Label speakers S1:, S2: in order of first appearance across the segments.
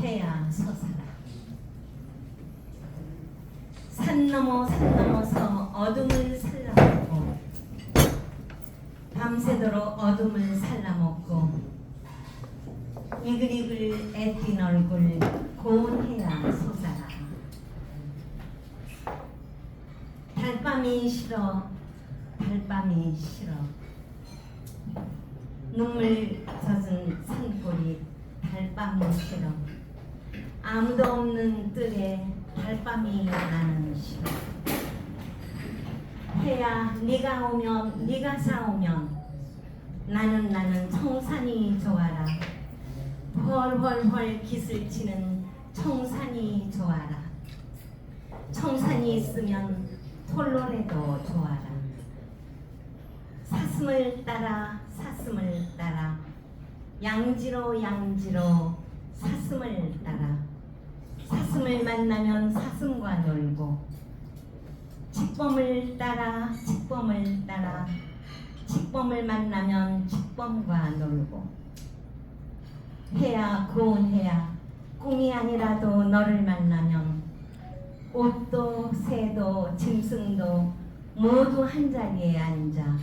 S1: 해야 서사라. 산 넘어 산 넘어서 어둠을 살라먹고 밤새도록 어둠을 살라먹고 이글이글 애띤 얼굴 고운 해야 솟아라. 달밤이 싫어 달밤이 싫어. 눈물 젖은 산골이 달밤이 싫어 아무도 없는 뜰에 달밤이 나는 싫어 해야 네가 오면 네가 사오면 나는 나는 청산이 좋아라. 헐헐헐 기슬 치는 청산이 좋아라. 청산이 있으면 톨로레도 좋아라. 사슴을 따라 사슴을 따라 양지로 양지로 사슴을 따라 사슴을 만나면 사슴과 놀고 직범을 따라 직범을 따라 직범을 만나면 직범과 놀고. 해야 고운 해야 꿈이 아니라도 너를 만나면 옷도 새도 짐승도 모두 한 자리에 앉아.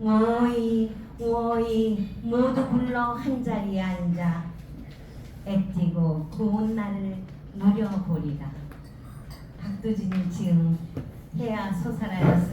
S1: 워이 워이 모두 불러 한 자리에 앉아. 애띠고 고운 날을 누려보리라 박두진이 지은 해야. 감사합니다.